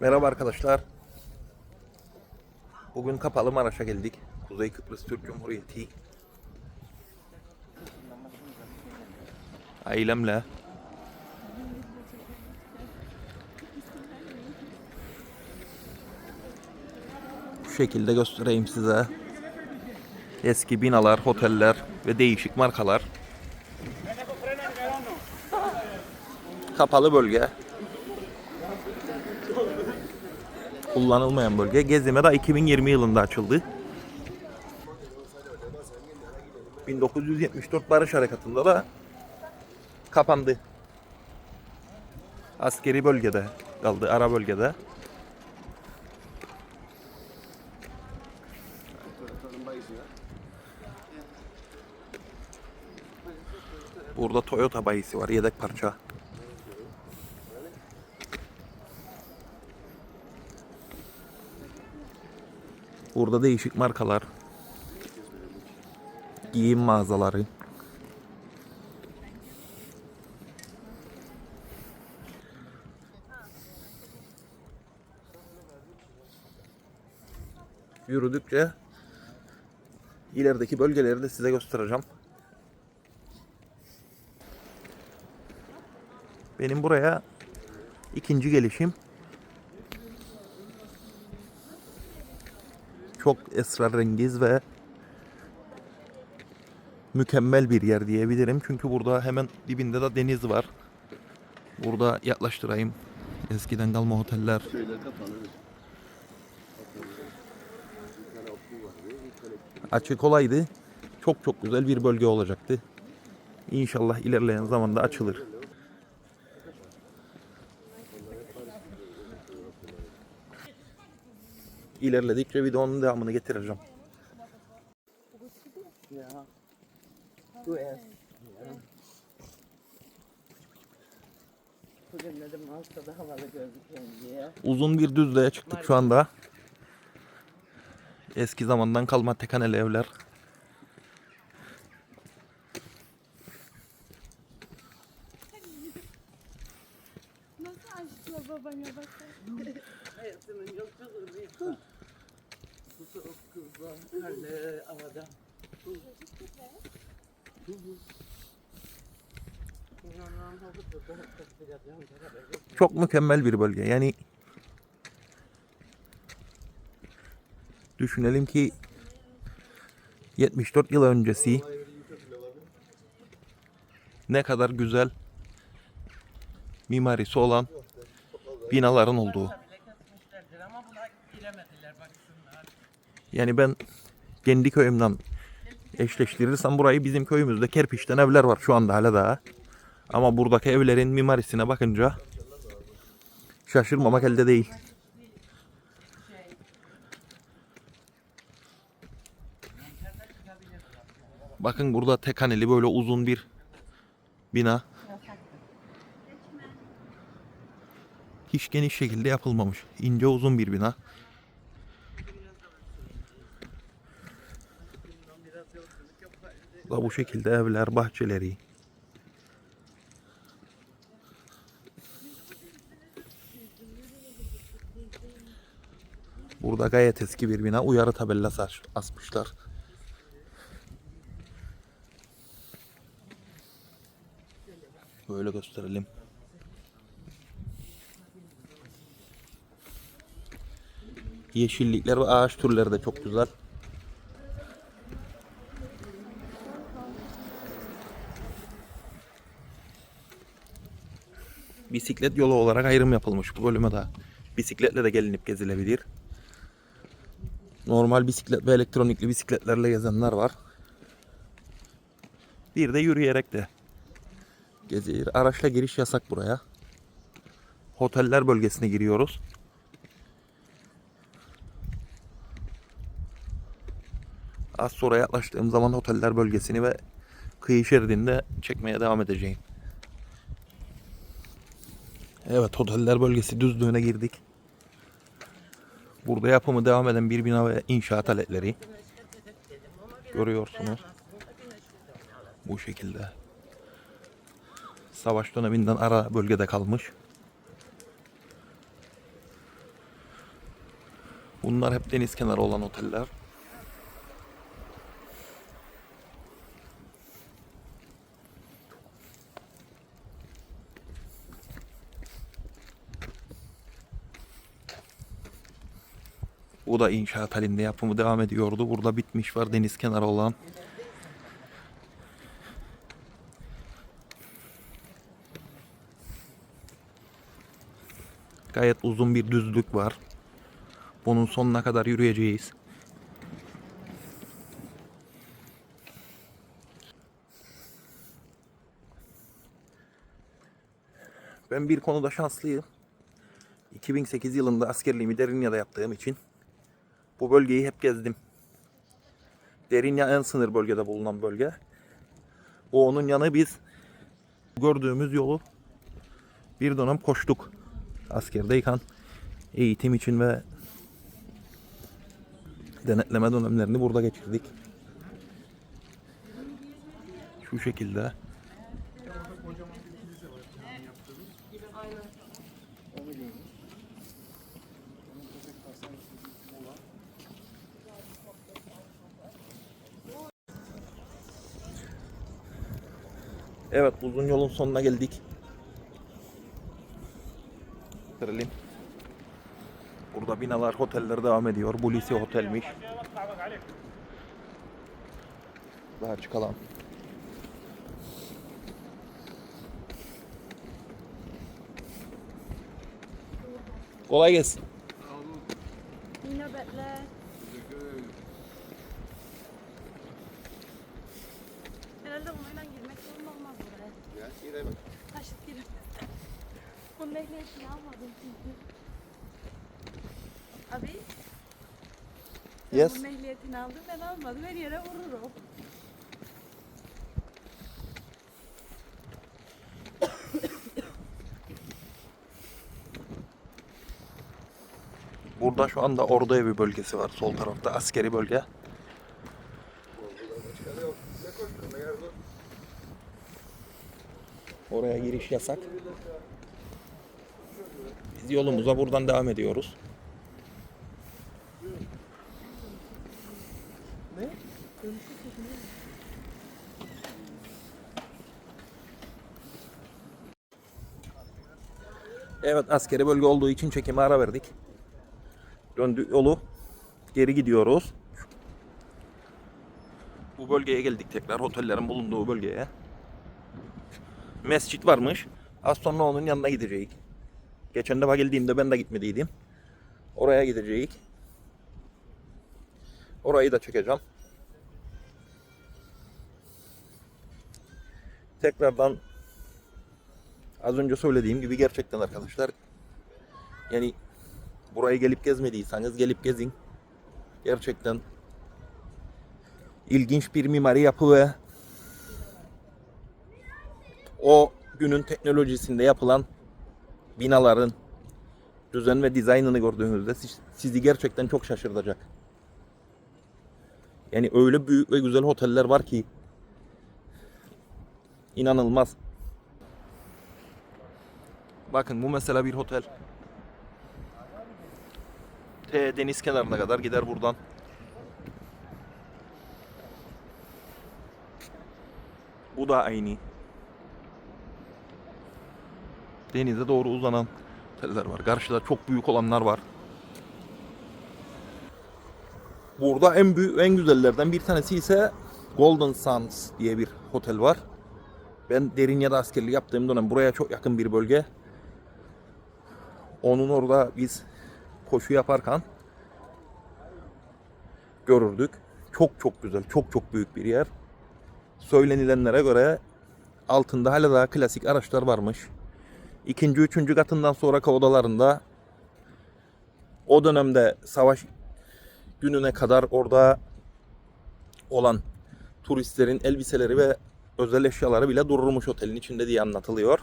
Merhaba arkadaşlar. Bugün Kapalı Maraş'a geldik. Kuzey Kıbrıs Türk Cumhuriyeti. Ailemle. Bu şekilde göstereyim size. Eski binalar, oteller ve değişik markalar. Kapalı bölge. Kullanılmayan bölge. Gezime de 2020 yılında açıldı. 1974 Barış Harekatı'nda da kapandı. Askeri bölgede kaldı, ara bölgede. Burada Toyota bayisi var, yedek parça. Burada değişik markalar. Giyim mağazaları. Yürüdükçe ilerideki bölgeleri de size göstereceğim. Benim buraya ikinci gelişim. Çok esrarengiz ve mükemmel bir yer diyebilirim. Çünkü burada hemen dibinde de deniz var. Burada yaklaştırayım. Eskiden kalma oteller. Açık olaydı. Çok çok güzel bir bölge olacaktı. İnşallah ilerleyen zamanda açılır. İlerledikçe videonun devamını getireceğim. Diye. Uzun bir düzlüğe çıktık şu anda. Eski zamandan kalma tekaneli evler. Çok mükemmel bir bölge. Yani düşünelim ki 74 yıl öncesi ne kadar güzel mimarisi olan binaların olduğu. Yani ben kendi köyümden eşleştirirsem burayı bizim köyümüzde kerpiçten evler var şu anda hala daha. Ama buradaki evlerin mimarisine bakınca şaşırmamak elde değil. Bakın burada tek haneli böyle uzun bir bina. Hiç geniş şekilde yapılmamış. İnce uzun bir bina. Da bu şekilde evler, bahçeleri. Burada gayet eski bir bina. Uyarı tabelası as- asmışlar. Böyle gösterelim. Yeşillikler ve ağaç türleri de çok güzel. Bisiklet yolu olarak ayrım yapılmış bu bölüme de. Bisikletle de gelinip gezilebilir. Normal bisiklet ve elektronikli bisikletlerle gezenler var. Bir de yürüyerek de gezilir. Araçla giriş yasak buraya. Oteller bölgesine giriyoruz. Az sonra yaklaştığım zaman oteller bölgesini ve kıyı şeridinde çekmeye devam edeceğim. Evet oteller bölgesi düzlüğüne girdik. Burada yapımı devam eden bir bina ve inşaat aletleri. Görüyorsunuz. Bu şekilde. Savaş döneminden ara bölgede kalmış. Bunlar hep deniz kenarı olan oteller. Bu da inşaat halinde yapımı devam ediyordu. Burada bitmiş var deniz kenarı olan. Gayet uzun bir düzlük var. Bunun sonuna kadar yürüyeceğiz. Ben bir konuda şanslıyım. 2008 yılında askerliğimi Derinya'da yaptığım için bu bölgeyi hep gezdim. Derinya en sınır bölgede bulunan bölge. Bu onun yanı biz gördüğümüz yolu bir dönem koştuk. Askerdeyken eğitim için ve denetleme dönemlerini burada geçirdik. Şu şekilde. Evet uzun yolun sonuna geldik. Gösterelim. Burada binalar, oteller devam ediyor. Bu lise otelmiş. Daha çıkalım. Kolay gelsin. Herhalde olmaz Ya, girelim. Taşıt girin. Bunun ehliyetini almadım çünkü. Abi. Yes. Bunun ehliyetini aldın ben almadım. Her yere vururum. Burada şu anda Ordu Evi bölgesi var. Sol tarafta askeri bölge. Giriş yasak. Biz yolumuza buradan devam ediyoruz. Evet askeri bölge olduğu için çekime ara verdik. Döndü yolu geri gidiyoruz. Bu bölgeye geldik tekrar otellerin bulunduğu bölgeye. Mescit varmış. Az sonra onun yanına gideceğiz. Geçen defa geldiğimde ben de gitmediydim. Oraya gideceğiz. Orayı da çekeceğim. Tekrardan az önce söylediğim gibi gerçekten arkadaşlar yani burayı gelip gezmediyseniz gelip gezin. Gerçekten ilginç bir mimari yapı ve o günün teknolojisinde yapılan binaların düzen ve dizaynını gördüğünüzde siz- sizi gerçekten çok şaşırtacak. Yani öyle büyük ve güzel oteller var ki inanılmaz. Bakın bu mesela bir otel. T deniz kenarına kadar gider buradan. Bu da aynı. Denize doğru uzanan oteller var. Karşıda çok büyük olanlar var. Burada en büyük, en güzellerden bir tanesi ise Golden Sands diye bir otel var. Ben Derinya'da askerlik yaptığım dönem buraya çok yakın bir bölge. Onun orada biz koşu yaparken görürdük. Çok çok güzel, çok çok büyük bir yer. Söylenilenlere göre altında hala daha klasik araçlar varmış. İkinci, üçüncü katından sonraki odalarında o dönemde savaş gününe kadar orada olan turistlerin elbiseleri ve özel eşyaları bile dururmuş otelin içinde diye anlatılıyor.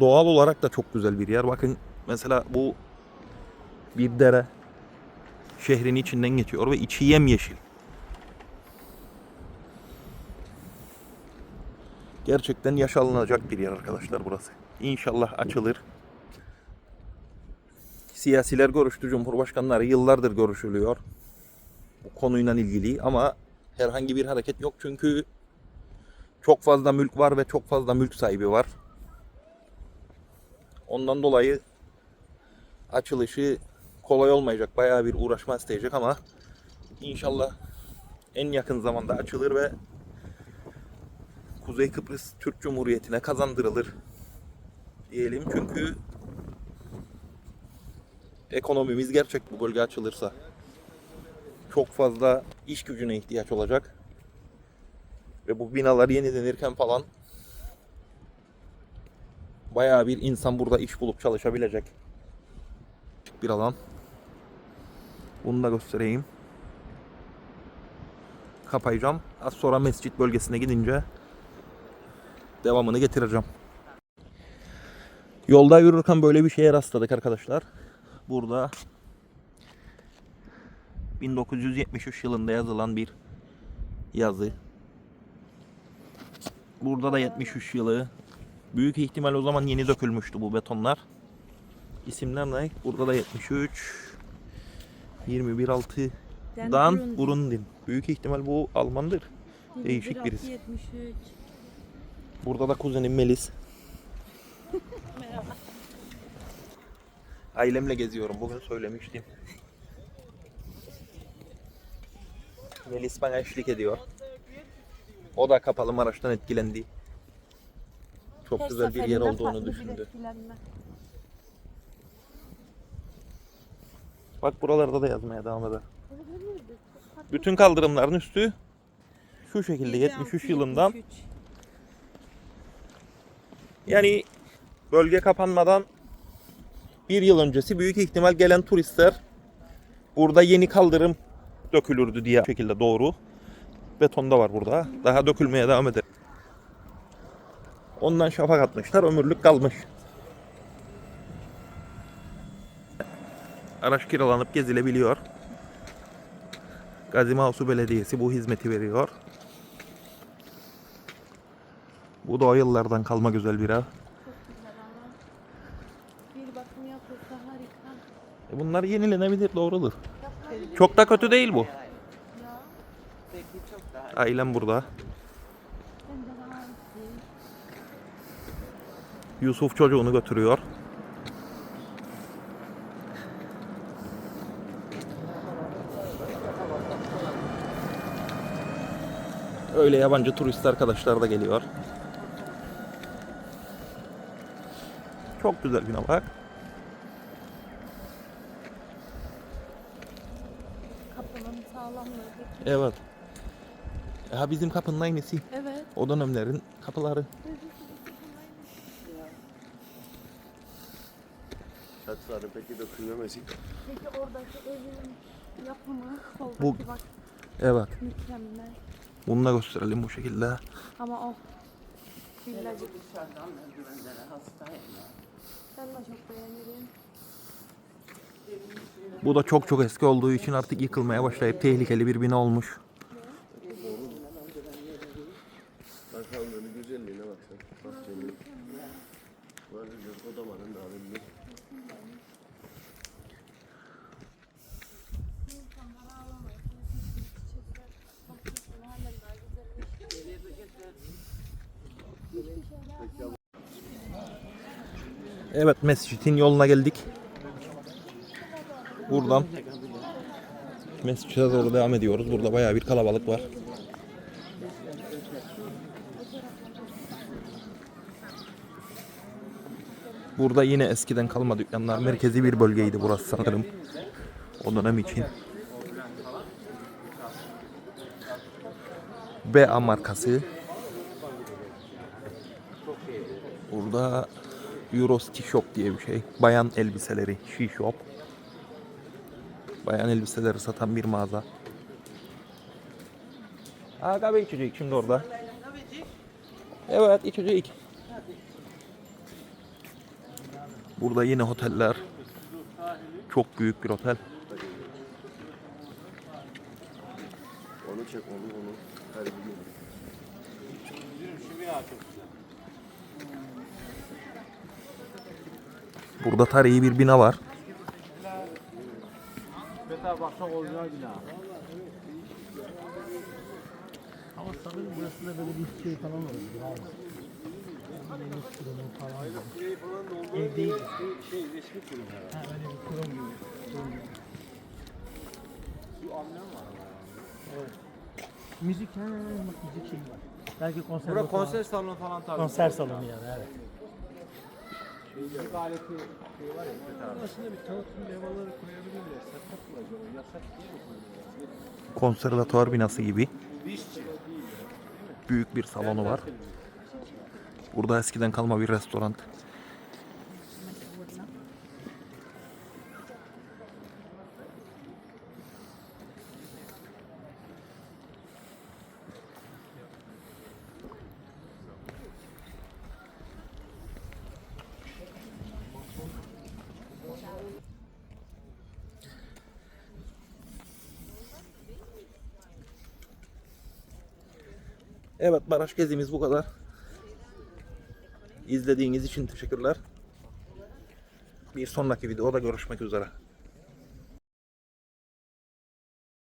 Doğal olarak da çok güzel bir yer. Bakın mesela bu bir dere şehrin içinden geçiyor ve içi yemyeşil. Gerçekten yaşanılacak bir yer arkadaşlar burası. İnşallah açılır. Siyasiler görüştü, cumhurbaşkanları yıllardır görüşülüyor. Bu konuyla ilgili ama herhangi bir hareket yok çünkü çok fazla mülk var ve çok fazla mülk sahibi var. Ondan dolayı açılışı kolay olmayacak. Bayağı bir uğraşma isteyecek ama inşallah en yakın zamanda açılır ve Kuzey Kıbrıs Türk Cumhuriyeti'ne kazandırılır diyelim. Çünkü ekonomimiz gerçek bu bölge açılırsa. Çok fazla iş gücüne ihtiyaç olacak. Ve bu binalar yenilenirken falan bayağı bir insan burada iş bulup çalışabilecek. Bir alan. Bunu da göstereyim. Kapayacağım. Az sonra mescit bölgesine gidince devamını getireceğim. Yolda yürürken böyle bir şeye rastladık arkadaşlar. Burada 1973 yılında yazılan bir yazı. Burada da 73 yılı. Büyük ihtimal o zaman yeni dökülmüştü bu betonlar. İsimler ne? Burada da 73 21 6 Dan Burundin. Büyük ihtimal bu Almandır. Değişik birisi. 73. Burada da kuzenim Melis. Ailemle geziyorum. Bugün söylemiştim. Melis bana eşlik ediyor. O da kapalı Maraş'tan etkilendi. Çok güzel bir yer olduğunu düşündü. Bak buralarda da yazmaya devam eder. Bütün kaldırımların üstü şu şekilde 73 yılından yani bölge kapanmadan bir yıl öncesi büyük ihtimal gelen turistler burada yeni kaldırım dökülürdü diye şekilde doğru. Beton da var burada. Daha dökülmeye devam eder. Ondan şafak atmışlar. Ömürlük kalmış. Araç kiralanıp gezilebiliyor. Gazi Belediyesi bu hizmeti veriyor. Bu da o yıllardan kalma güzel bir ev. Bir bakım yapılsa harika. E bunlar yenilenebilir doğrudur. Çok da kötü değil bu. Ailem burada. Yusuf çocuğunu götürüyor. Öyle yabancı turist arkadaşlar da geliyor. Çok güzel bina bak. Kapının sağlamlığı peki. Evet. Ha bizim kapının aynısı. Evet. O dönemlerin kapıları. Çatıları peki dökülmemesi. Peki oradaki evin yapımı soldaki Bu- bak Evet. mükemmel. Bunu da gösterelim bu şekilde. Ama o villacık dışarıdan merdivenlere hastayım. Ben de çok beğenirim. Bu da çok çok eski olduğu için artık yıkılmaya başlayıp tehlikeli bir bina olmuş. Bakalım önü güzelliğine bak sen. Bahçenin. Var güzel kodamanın da halinde. Evet mescitin yoluna geldik. Buradan mescide doğru devam ediyoruz. Burada bayağı bir kalabalık var. Burada yine eskiden kalma dükkanlar. Merkezi bir bölgeydi burası sanırım. O dönem için. BA markası. Burada Euroski Shop diye bir şey. Bayan elbiseleri, She Shop. Bayan elbiseleri satan bir mağaza. Aa kahve içecek şimdi orada. Evet içecek. Burada yine oteller. Çok büyük bir otel. Onu çek onu onu. Her gün. Burada tarihi bir bina var. Buraya baksak orijinal bina. Ama sanırım burası da böyle bir şey falan olabilir abi. Yemek kurumu falan. Ev değil. Şey, resmi kurum herhalde. Ha öyle bir kurum gibi. Kurum gibi. Şu amblem var ama. Evet. Müzik, ha bak müzik şeyi var. Belki konser Burada konser salonu falan tabii. konser salonu yani evet. Müzik aleti şey var ya. tarafta. Aslında bir tanıtım levhaları koyabilirler. Sakat mı acaba? Yasak değil mi koyuyorlar? Konservatuvar binası gibi. Büyük bir salonu var. Burada eskiden kalma bir restoran. Evet baraj gezimiz bu kadar. İzlediğiniz için teşekkürler. Bir sonraki videoda görüşmek üzere.